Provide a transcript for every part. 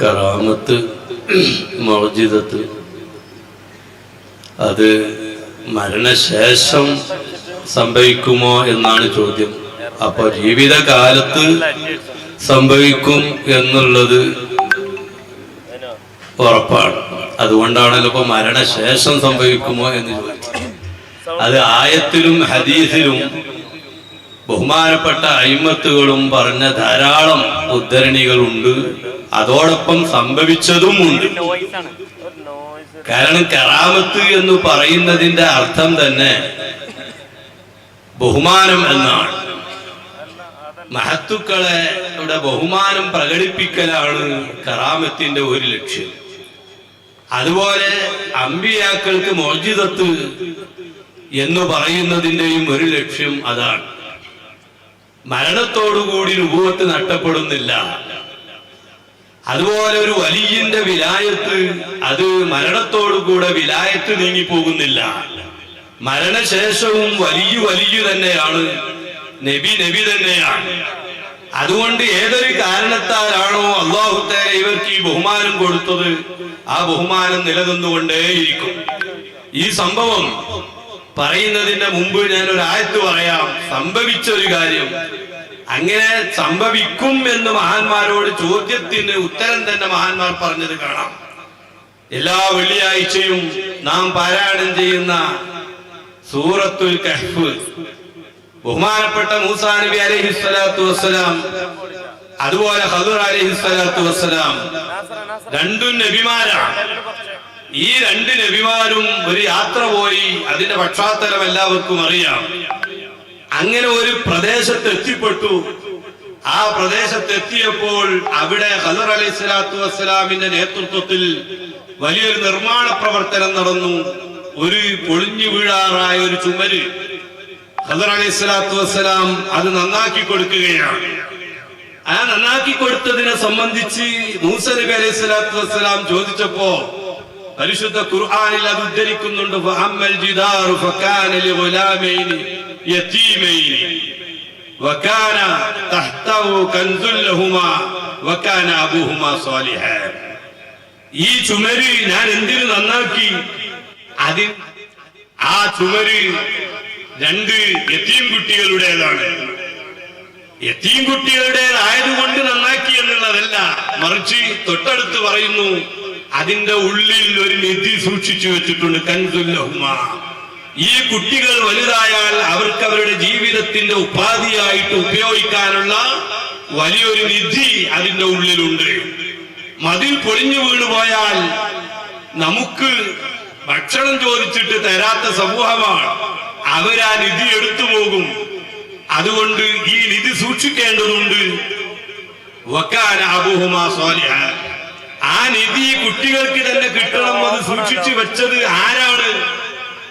കറാമത്ത് മോജിതത്ത് അത് മരണശേഷം സംഭവിക്കുമോ എന്നാണ് ചോദ്യം. അപ്പൊ ജീവിതകാലത്ത് സംഭവിക്കും എന്നുള്ളത് ഉറപ്പാണ്. അതുകൊണ്ടാണല്ലോ ഇപ്പൊ മരണശേഷം സംഭവിക്കുമോ എന്ന് ചോദിച്ചത്. അത് ആയത്തിലും ഹദീസിലും ബഹുമാനപ്പെട്ട അയിമത്തുകളും പറഞ്ഞ ധാരാളം ഉദ്ധരണികളുണ്ട്. അതോടൊപ്പം സംഭവിച്ചതുമുണ്ട്. കാരണം കറാമത്ത് എന്ന് പറയുന്നതിന്റെ അർത്ഥം തന്നെ ബഹുമാനം എന്നാണ്. മഹത്തുക്കളെ ഇവിടെ ബഹുമാനം പ്രകടിപ്പിക്കലാണ് കറാമത്തിന്റെ ഒരു ലക്ഷ്യം. അതുപോലെ അമ്പിയാക്കൾക്ക് മോചിതത്ത് എന്ന് പറയുന്നതിന്റെയും ഒരു ലക്ഷ്യം അതാണ്. മരണത്തോടുകൂടി രൂപത്ത് നഷ്ടപ്പെടുന്നില്ല. അതുപോലെ ഒരു വലിയന്റെ വിലായത്ത് അത് മരണത്തോടുകൂടെ വിലായത്ത് നീങ്ങിപ്പോകുന്നില്ല മരണശേഷവും വലിയ വലിയ തന്നെയാണ്. നബി നബി തന്നെയാണ്. അതുകൊണ്ട് ഏതൊരു കാരണത്താലാണോ അള്ളാഹുത്തേര ഇവർക്ക് ഈ ബഹുമാനം കൊടുത്തത്? ആ ബഹുമാനം നിലനിന്നുകൊണ്ടേയിരിക്കും. ഈ സംഭവം പറയുന്നതിന്റെ മുമ്പ് ഞാൻ ഒരു ആയത്ത് പറയാം. സംഭവിച്ച ഒരു കാര്യം. അങ്ങനെ സംഭവിക്കും എന്ന് മഹാന്മാരോട് ചോദ്യത്തിന് ഉത്തരം തന്നെ മഹാന്മാർ പറഞ്ഞത് കാണാം. എല്ലാ വെള്ളിയാഴ്ചയും നാം പാരായണം ചെയ്യുന്ന സൂറത്തുൽ കഹ്ഫ്. ബഹുമാനപ്പെട്ട മൂസാ നബി അലൈഹി സ്വലാത്തു വസ്സലാം അതുപോലെ ഹദുർ അലൈഹി സ്വലാത്തു വസ്സലാം രണ്ടും നബിമാരാണ്. ഈ രണ്ട് നബിമാരും ഒരു യാത്ര പോയി അതിന്റെ പക്ഷാത്തലം എല്ലാവർക്കും അറിയാം. അങ്ങനെ ഒരു പ്രദേശത്ത് എത്തിപ്പെട്ടു ആ പ്രദേശത്ത് എത്തിയപ്പോൾ അവിടെ ഹസർ അലൈഹി സ്വലാത്തു വസ്സലാമിന്റെ നേതൃത്വത്തിൽ വലിയൊരു നിർമ്മാണ പ്രവർത്തനം നടന്നു. ഒരു പൊളിഞ്ഞു വീഴാറായ ഒരു ചുമര് ഹസർ അലൈഹി സ്വലാത്തു വസ്സലാം അത് നന്നാക്കി കൊടുക്കുകയാണ്. ആ നന്നാക്കി കൊടുത്തതിനെ സംബന്ധിച്ച് മൂസ നബി അലൈഹി സ്വലാത്തു വസ്സലാം ചോദിച്ചപ്പോ പരിശുദ്ധ ഖുർആാനിൽ അത് ഉദ്ധരിക്കുന്നുണ്ട് കൻസുൽ വകാന അബൂഹുമാ സാലിഹാൻ ഈ ചുമര് ഞാൻ എന്തിനു നന്നാക്കി? അതിൽ ആ ചുമര് രണ്ട് യതീം കുട്ടികളുടേതാണ്. യത്തീം കുട്ടികളുടേതായതുകൊണ്ട് നന്നാക്കി എന്നുള്ളതല്ല. മറിച്ച് തൊട്ടടുത്ത് പറയുന്നു അതിന്റെ ഉള്ളിൽ ഒരു നിധി സൂക്ഷിച്ചു വെച്ചിട്ടുണ്ട് കൻസുല്ലഹുമ ഈ കുട്ടികൾ വലുതായാൽ അവർക്ക് അവരുടെ ജീവിതത്തിന്റെ ഉപാധിയായിട്ട് ഉപയോഗിക്കാനുള്ള വലിയൊരു വിധി അതിന്റെ ഉള്ളിലുണ്ട്. മതിൽ പൊളിഞ്ഞു വീണുപോയാൽ നമുക്ക് ഭക്ഷണം ചോദിച്ചിട്ട് തരാത്ത സമൂഹമാണ്. അവരാ നിധി എടുത്തു പോകും. അതുകൊണ്ട് ഈ നിധി സൂക്ഷിക്കേണ്ടതുണ്ട്. ആ നിധി കുട്ടികൾക്ക് തന്നെ കിട്ടണം അത് സൂക്ഷിച്ചു വെച്ചത് ആരാണ്?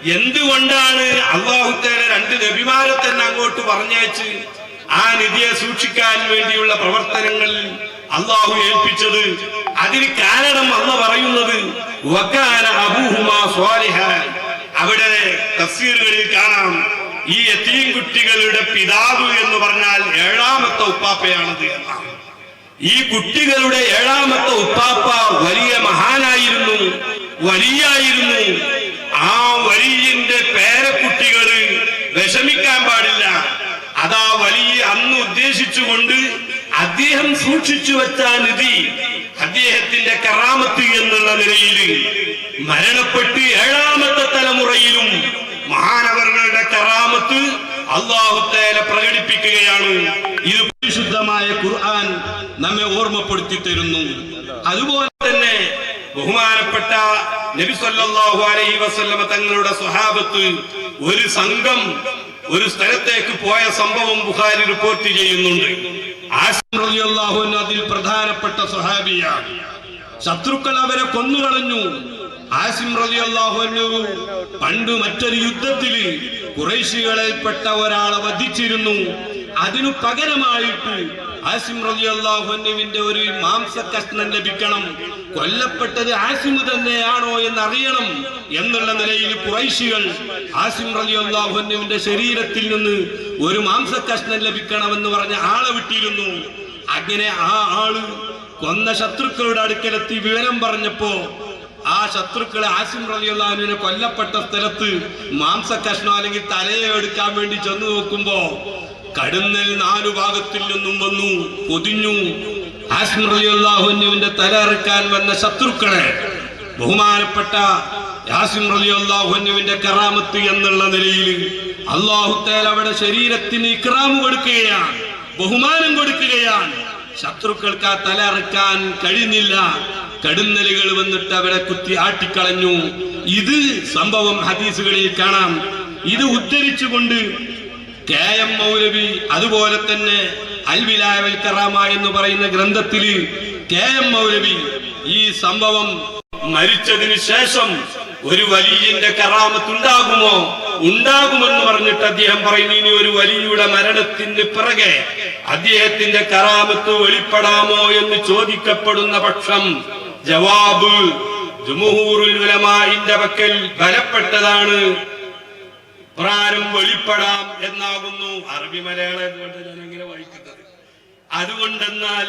എന്തുകൊണ്ടാണ് അള്ളാഹുത്തേനെ രണ്ട് നബിമാരെ തന്നെ അങ്ങോട്ട് പറഞ്ഞയച്ച് ആ നിധിയെ സൂക്ഷിക്കാൻ വേണ്ടിയുള്ള പ്രവർത്തനങ്ങൾ അള്ളാഹു ഏൽപ്പിച്ചത്? അതിന് കാരണം അന്ന് പറയുന്നത്. അവിടെ തഫ്സീറുകളിൽ കാണാം ഈ എത്തീം കുട്ടികളുടെ പിതാവ് എന്ന് പറഞ്ഞാൽ ഏഴാമത്തെ ഉപ്പാപ്പയാണത് എന്നാണ്. ഈ കുട്ടികളുടെ ഏഴാമത്തെ ഉപ്പാപ്പ വലിയ മഹാനായിരുന്നു വലിയായിരുന്നു. ആ വലിയന്റെ പേരക്കുട്ടികൾ വിഷമിക്കാൻ പാടില്ല. അതാ വലിയ അന്ന് ഉദ്ദേശിച്ചുകൊണ്ട് അദ്ദേഹം സൂക്ഷിച്ചു വെച്ച നിധി അദ്ദേഹത്തിന്റെ കറാമത്ത് എന്നുള്ള നിലയിൽ മരണപ്പെട്ട് ഏഴാമത്തെ തലമുറയിലും മഹാനവറുകളുടെ കറാമത്ത് അള്ളാഹുത്തേല പ്രകടിപ്പിക്കുകയാണ്. ഇത് പരിശുദ്ധമായ ഖുർആൻ നമ്മെ ഓർമ്മപ്പെടുത്തി തരുന്നു. അതുപോലെ തന്നെ ബഹുമാനപ്പെട്ട നബി സല്ലല്ലാഹു അലൈഹി വസല്ലമ തങ്ങളുടെ സ്വഹാബത്ത് ഒരു സംഘം ഒരു സ്ഥലത്തേക്ക് പോയ സംഭവം ബുഖാരി റിപ്പോർട്ട് ചെയ്യുന്നുണ്ട്. ആസിം അതിൽ പ്രധാനപ്പെട്ട സ്വഹാബിയാണ്. ശത്രുക്കൾ അവരെ കൊന്നുകളഞ്ഞു. ആസിം റളിയല്ലാഹു പണ്ട് മറ്റൊരു യുദ്ധത്തിൽ കുറേശികളിൽപ്പെട്ട ഒരാളെ വധിച്ചിരുന്നു. അതിനു പകരമായിട്ട് ആസിം റളിയല്ലാഹു അള്ളാഹുവിന്റെ ഒരു മാംസ കഷ്ണം ലഭിക്കണം. കൊല്ലപ്പെട്ടത് ആസിം തന്നെയാണോ എന്ന് അറിയണം എന്നുള്ള നിലയിൽ കുറൈശികൾ ആസിം റളിയല്ലാഹു അള്ളാഹുവിന്റെ ശരീരത്തിൽ നിന്ന് ഒരു മാംസ കഷ്ണം ലഭിക്കണമെന്ന് പറഞ്ഞ ആളെ വിട്ടിരുന്നു. അങ്ങനെ ആ ആൾ കൊന്ന ശത്രുക്കളുടെ അടുക്കലെത്തി വിവരം പറഞ്ഞപ്പോ ആ ശത്രുക്കളെ ആസിം റലിയുള്ളാഹുവിനെ കൊല്ലപ്പെട്ട സ്ഥലത്ത് മാംസ കഷ്ണം അല്ലെങ്കിൽ തലയെ എടുക്കാൻ വേണ്ടി ചെന്ന് നോക്കുമ്പോ കടുന്നൽ നാലു ഭാഗത്തിൽ നിന്നും വന്നു പൊതിഞ്ഞു. തല ഇറക്കാൻ വന്ന ശത്രുക്കളെ ബഹുമാനപ്പെട്ട യാസിം കറാമത്ത് എന്നുള്ള നിലയിൽ അള്ളാഹുത്തേൽ അവിടെ ശരീരത്തിന് ഇക്രാമ് കൊടുക്കുകയാണ് ബഹുമാനം കൊടുക്കുകയാണ്. ശത്രുക്കൾക്ക് ആ തല ഇറക്കാൻ കഴിഞ്ഞില്ല. കടുന്നലുകൾ വന്നിട്ട് അവരെ കുത്തി ആട്ടിക്കളഞ്ഞു. ഇത് സംഭവം ഹദീസുകളിൽ കാണാം. ഇത് ഉദ്ധരിച്ചുകൊണ്ട് കെ എം മൗലവി അതുപോലെ തന്നെ അൽവിലായവൽ കറാമ എന്ന് പറയുന്ന ഗ്രന്ഥത്തിൽ കെ എം മൗലവി ഈ സംഭവം മരിച്ചതിനു ശേഷം ഒരു വലിയന്റെ കറാമത്തുണ്ടാകുമോ? ഉണ്ടാകുമെന്ന് പറഞ്ഞിട്ട് അദ്ദേഹം പറയുന്നു ഇനി ഒരു വലിയുടെ മരണത്തിന് പിറകെ അദ്ദേഹത്തിന്റെ കറാമത്ത് വെളിപ്പെടാമോ എന്ന് ചോദിക്കപ്പെടുന്ന പക്ഷം ജവാബ് ജുമുഹൂറുൽ ഉലമാഇന്റെ പക്കൽ ബലപ്പെട്ടതാണ്. പ്രാരം വെളിപ്പെടാം എന്നാകുന്നു. അറബി മലയാളം എന്തുകൊണ്ട് ഞാൻ എങ്ങനെ വായിക്കുന്നത്? അതുകൊണ്ടെന്നാൽ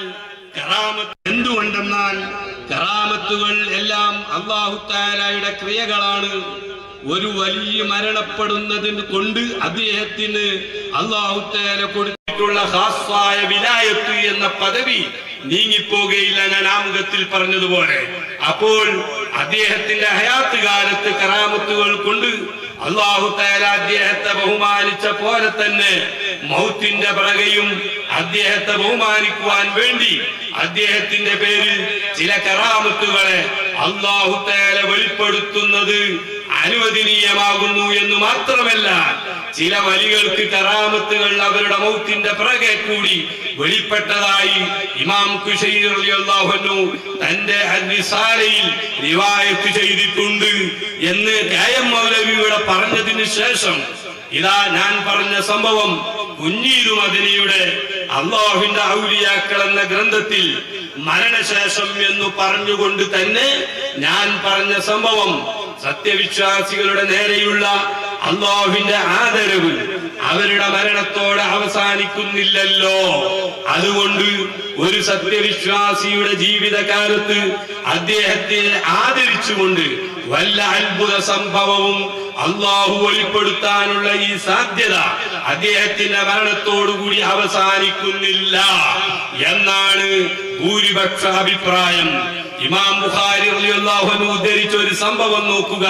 കറാമത്ത് എന്തുകൊണ്ടെന്നാൽ കറാമത്തുകൾ എല്ലാം അള്ളാഹുത്താലായുടെ ക്രിയകളാണ്. ഒരു വലിയ മരണപ്പെടുന്നതിന് കൊണ്ട് അദ്ദേഹത്തിന് അള്ളാഹുത്താല കൊടുത്തിട്ടുള്ള ഹാസ്വായ വിലായത്ത് എന്ന പദവി നീങ്ങിപ്പോകുകയില്ല ഞാൻ ആമുഖത്തിൽ പറഞ്ഞതുപോലെ. അപ്പോൾ അദ്ദേഹത്തിന്റെ ഹയാത്ത് കാലത്ത് കറാമത്തുകൾ കൊണ്ട് അള്ളാഹു താല അദ്ദേഹത്തെ ബഹുമാനിച്ച പോലെ തന്നെ മൗത്തിന്റെ പിറകെയും അദ്ദേഹത്തെ ബഹുമാനിക്കുവാൻ വേണ്ടി അദ്ദേഹത്തിന്റെ പേരിൽ ചില കറാമത്തുകളെ അള്ളാഹു താല വെളിപ്പെടുത്തുന്നത് അനുവദനീയമാകുന്നു എന്ന് മാത്രമല്ല. ചില വലികൾക്ക് കറാമത്തുകൾ അവരുടെ മൗത്തിന്റെ പിറകെ കൂടി വെളിപ്പെട്ടതായി ഇമാം കുശൈറിയാഹുനു തന്റെ റിസാലയിൽ റിവായത്ത് ചെയ്തിട്ടുണ്ട് എന്ന് കായം മൗലവിയുടെ പറഞ്ഞതിന് ശേഷം ഇതാ ഞാൻ പറഞ്ഞ സംഭവം കുഞ്ഞീരു മദനിയുടെ അള്ളാഹുവിന്റെ ഔലിയാക്കൾ എന്ന ഗ്രന്ഥത്തിൽ മരണശേഷം എന്ന് പറഞ്ഞുകൊണ്ട് തന്നെ ഞാൻ പറഞ്ഞ സംഭവം സത്യവിശ്വാസികളുടെ നേരെയുള്ള അള്ളാഹുവിന്റെ ആദരവ് അവരുടെ മരണത്തോടെ അവസാനിക്കുന്നില്ലല്ലോ. അതുകൊണ്ട് ഒരു സത്യവിശ്വാസിയുടെ ജീവിതകാലത്ത് അദ്ദേഹത്തെ ആദരിച്ചുകൊണ്ട് വല്ല അത്ഭുത സംഭവവും അള്ളാഹു വെളിപ്പെടുത്താനുള്ള ഈ സാധ്യത അദ്ദേഹത്തിന്റെ മരണത്തോടുകൂടി അവസാനിക്കുന്നില്ല എന്നാണ് ഭൂരിപക്ഷ അഭിപ്രായം. ഇമാം ബുഖാരി ഉദ്ധരിച്ച ഒരു സംഭവം നോക്കുക.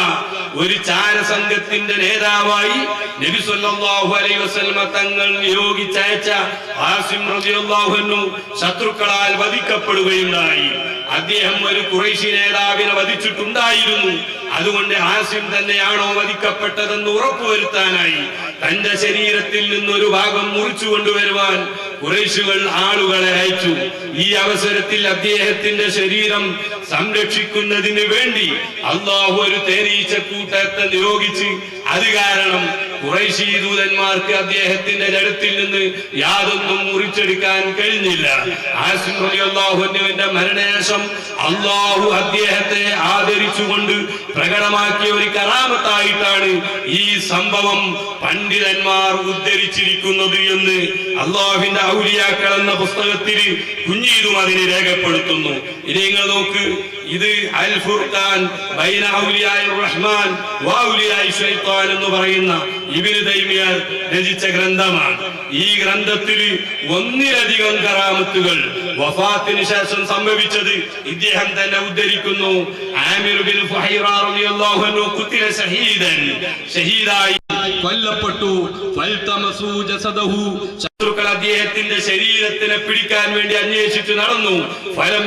ഒരു ചാരസംഘത്തിന്റെ നേതാവായി നബി സല്ലല്ലാഹു അലൈഹി വസല്ലമ തങ്ങൾ നിയോഗിച്ചയച്ച ആസിം അൻഹു ശത്രുക്കളാൽ വധിക്കപ്പെടുകയുണ്ടായി. അദ്ദേഹം ഒരു കുറേശി നേതാവിനെ വധിച്ചിട്ടുണ്ടായിരുന്നു. അതുകൊണ്ട് ആസിം തന്നെയാണോ വധിക്കപ്പെട്ടതെന്ന് ഉറപ്പുവരുത്താനായി. തന്റെ ശരീരത്തിൽ നിന്നൊരു ഭാഗം മുറിച്ചു കൊണ്ടുവരുവാൻ കുറേശുകൾ ആളുകളെ അയച്ചു. ഈ അവസരത്തിൽ അദ്ദേഹത്തിന്റെ ശരീരം സംരക്ഷിക്കുന്നതിന് വേണ്ടി അള്ളാഹു ഒരു തേനീച്ച കൂട്ടത്തെ നിയോഗിച്ച് അത് കാരണം കുറേശി ദൂതന്മാർക്ക് അദ്ദേഹത്തിന്റെ ജഡത്തിൽ നിന്ന് യാതൊന്നും മുറിച്ചെടുക്കാൻ കഴിഞ്ഞില്ല. ആസിം റളിയല്ലാഹുവിന്റെ മരണശേഷം അള്ളാഹു അദ്ദേഹത്തെ ആദരിച്ചുകൊണ്ട് പ്രകടമാക്കിയ ഒരു കറാമത്തായിട്ടാണ് ഈ സംഭവം പണ്ഡിതന്മാർ ഉദ്ധരിച്ചിരിക്കുന്നത് എന്ന് അള്ളാഹുവിന്റെ ഔലിയാക്കൾ എന്ന പുസ്തകത്തിൽ കുഞ്ഞീതും അതിനെ രേഖപ്പെടുത്തുന്നു. ഇനി നിങ്ങൾ നോക്ക് ഇത് അൽ ഫുർഖാൻ ബൈന ഔലിയായ റഹ്മാൻ വൗലിയായ ഷൈത്താൻ എന്ന് പറയുന്ന ഇബിന് തൈമിയ രചിച്ച ഗ്രന്ഥമാണ്. ഈ ഗ്രന്ഥത്തിൽ ഒന്നിലധികം കറാമത്തുകൾ വഫാത്തിന് ശേഷം സംഭവിച്ചത് ഇദ്ദേഹം തന്നെ ഉദ്ധരിക്കുന്നു. റളിയല്ലാഹു അൻഹു ഷഹീദൻ. കൊല്ലപ്പെട്ടു. ജസദഹു. ശത്രുക്കൾ അദ്ദേഹത്തിന്റെ ശരീരത്തിനെ പിടിക്കാൻ വേണ്ടി അന്വേഷിച്ചു നടന്നു. ഫലം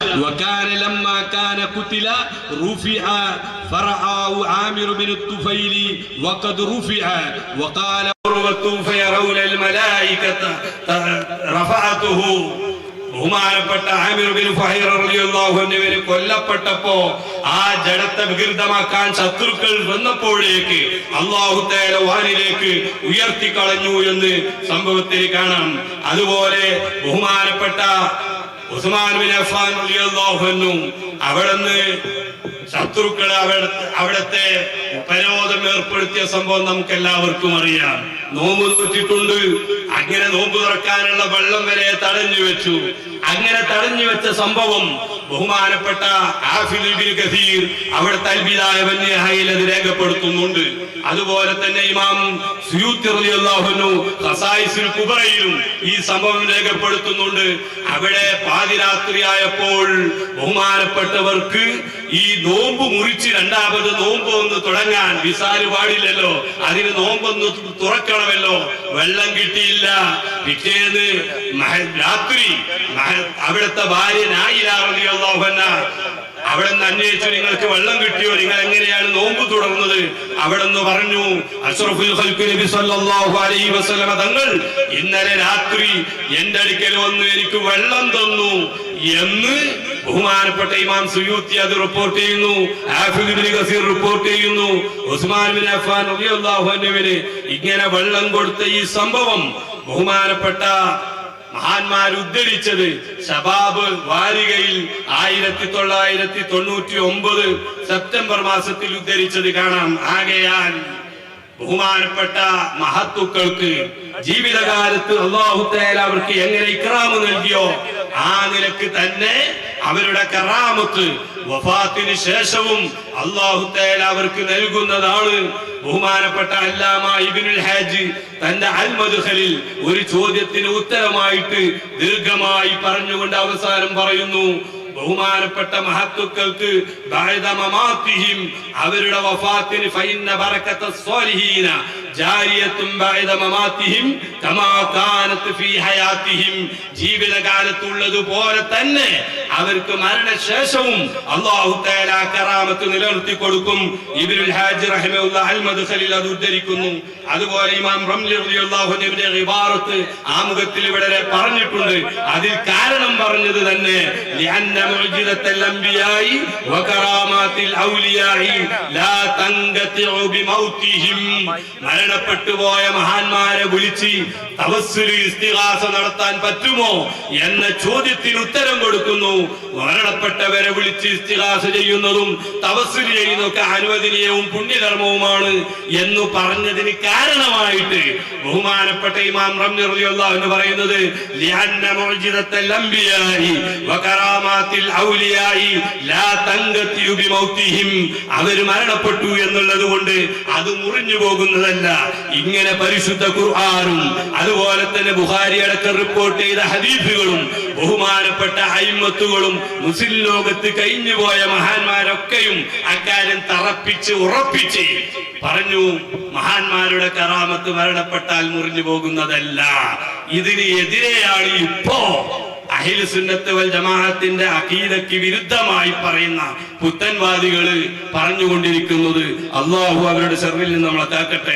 وكان لما كان قتل رفع فرعاه عامر بن الطفيل وقد رفع وقال عروة فيرون الملائكة رفعته ബഹുമാനപ്പെട്ട ആമിർ ബിൻ ഫഹീർ റളിയല്ലാഹു അൻഹുവിനെ കൊല്ലപ്പെട്ടപ്പോ ആ ജഡത്തെ വികൃതമാക്കാൻ ശത്രുക്കൾ വന്നപ്പോഴേക്ക് അള്ളാഹു തേല വാനിലേക്ക് ഉയർത്തിക്കളഞ്ഞു എന്ന് സംഭവത്തിൽ കാണാം അതുപോലെ ബഹുമാനപ്പെട്ട ഉസ്മാൻ ബിൻ അഫ്ഫാൻ റളിയല്ലാഹു അൻഹു അവിടുന്ന് ശത്രുക്കൾ അവിടെ അവിടത്തെ ഉപരോധം ഏർപ്പെടുത്തിയ സംഭവം നമുക്ക് എല്ലാവർക്കും അറിയാം. നോമ്പ് നോറ്റിട്ടുണ്ട്. അങ്ങനെ നോമ്പ് തുറക്കാനുള്ള വെള്ളം വരെ തടഞ്ഞു വെച്ചു. അങ്ങനെ തടഞ്ഞു വെച്ച സംഭവം ബഹുമാനപ്പെട്ട അവിടെ അവിടുത്തെ അൽബിദായ രേഖപ്പെടുത്തുന്നുണ്ട്. അതുപോലെ തന്നെ ഇമാം കുബറയിലും ഈ സംഭവം രേഖപ്പെടുത്തുന്നുണ്ട്. അവിടെ പാതിരാത്രിയായപ്പോൾ ബഹുമാനപ്പെട്ടവർക്ക് ഈ നോമ്പ് മുറിച്ച് രണ്ടാമത് നോമ്പ് ഒന്ന് തുടങ്ങാൻ വിസാൽ പാടില്ലല്ലോ അതിന് നോമ്പൊന്ന് തുറക്കണമല്ലോ വെള്ളം കിട്ടിയില്ല. പിറ്റേന്ന് രാത്രി അവിടുത്തെ ഭാര്യ നായിലാറിയല്ലാഹന്ന അവിടെ നിന്ന് അന്വേഷിച്ചു നിങ്ങൾക്ക് വെള്ളം കിട്ടിയോ? നിങ്ങൾ എങ്ങനെയാണ് നോമ്പ് തുടർന്നത് അവിടെ നിന്ന് പറഞ്ഞു തങ്ങൾ ഇന്നലെ രാത്രി എന്റെ അടുക്കൽ വന്ന് എനിക്ക് വെള്ളം തന്നു എന്ന് ബഹുമാനപ്പെട്ട ഇമാം സുയൂത്തി അത് റിപ്പോർട്ട് ചെയ്യുന്നു റിപ്പോർട്ട് ചെയ്യുന്നു ഉസ്മാൻ ബിൻ അൻഹുവിന് ഇങ്ങനെ വെള്ളം കൊടുത്ത ഈ സംഭവം ബഹുമാനപ്പെട്ട മഹാന്മാർ ഉദ്ധരിച്ചത് ശബാബ് വാരികയിൽ ആയിരത്തി തൊള്ളായിരത്തി തൊണ്ണൂറ്റി ഒമ്പത് സെപ്റ്റംബർ മാസത്തിൽ ഉദ്ധരിച്ചത് കാണാം. ആകയാൽ ബഹുമാനപ്പെട്ട മഹത്തുക്കൾക്ക് ജീവിതകാലത്ത് അള്ളാഹുത്തേല അവർക്ക് എങ്ങനെ ഇക്രാമ് നൽകിയോ ആ നിലയ്ക്ക് തന്നെ അവരുടെ കറാമത്ത് വഫാത്തിന് ശേഷവും അള്ളാഹു തേല അവർക്ക് നൽകുന്നതാണ്. ബഹുമാനപ്പെട്ട അല്ലാമ ഇബ്നുൽ ഹാജ് തന്റെ അൽമദുഹലിൽ ഒരു ചോദ്യത്തിന് ഉത്തരമായിട്ട് ദീർഘമായി പറഞ്ഞുകൊണ്ട് അവസാനം പറയുന്നു ബഹുമാനപ്പെട്ട മഹത്തുക്കൾക്ക് അവരുടെ വഫാത്തിന് ഫൈന്ന ജാരിയത്തും മമാതിഹിം ഫീ ഹയാതിഹിം ജീവിതകാലത്തുള്ളത് പോലെ തന്നെ അവർക്ക് മരണശേഷവും അല്ലാഹു തആല കറാമത്ത് നിലനിർത്തി കൊടുക്കും. ഇബ്നുൽ ഹാജി റഹിമഹുല്ലാഹ് അത് ഉദ്ധരിക്കുന്നു. അതുപോലെ ഇമാം റംലി റളിയല്ലാഹു അൻഹുവിന്റെ ഇബാറത്ത് ആമുഖത്തിൽ ഇവിടെ പറഞ്ഞിട്ടുണ്ട്. അതിൽ കാരണം പറഞ്ഞത് തന്നെ ലിഅന്ന ലാ പോയ മഹാന്മാരെ വിളിച്ച് ഇസ്തിഹാസ നടത്താൻ പറ്റുമോ എന്ന ചോദ്യത്തിന് ഉത്തരം കൊടുക്കുന്നു. മരണപ്പെട്ടവരെ വിളിച്ച് ഇസ്തിഹാസ ചെയ്യുന്നതും തവസ്സുൽ ചെയ്യുന്നതൊക്കെ അനുവദനീയവും പുണ്യകർമ്മവുമാണ് എന്ന് പറഞ്ഞതിന് കാരണമായിട്ട് ബഹുമാനപ്പെട്ട ഇമാം റളിയല്ലാഹു എന്ന് പറയുന്നത് അവർ മരണപ്പെട്ടു എന്നുള്ളത് കൊണ്ട് അത് മുറിഞ്ഞു പോകുന്നതല്ല. ഇങ്ങനെ പരിശുദ്ധ ഖുർആനും അതുപോലെ തന്നെ ബുഖാരി അടക്കം റിപ്പോർട്ട് ചെയ്ത ഹദീഫുകളും ബഹുമാനപ്പെട്ട അയിമത്തുകളും മുസ്ലിം ലോകത്ത് കഴിഞ്ഞു പോയ മഹാന്മാരൊക്കെയും അക്കാര്യം തറപ്പിച്ച് ഉറപ്പിച്ച് പറഞ്ഞു മഹാന്മാരുടെ കറാമത്ത് മരണപ്പെട്ടാൽ മുറിഞ്ഞു പോകുന്നതല്ല. ഇതിന് എതിരെയാണ് ഇപ്പോ ജമാഅത്തിന്റെ അഖീദയ്ക്ക് വിരുദ്ധമായി പറയുന്ന പുത്തൻവാദികൾ പറഞ്ഞുകൊണ്ടിരിക്കുന്നത്. അള്ളാഹു അവരുടെ സെർവിൽ നിന്ന് നമ്മളെ കാക്കട്ടെ.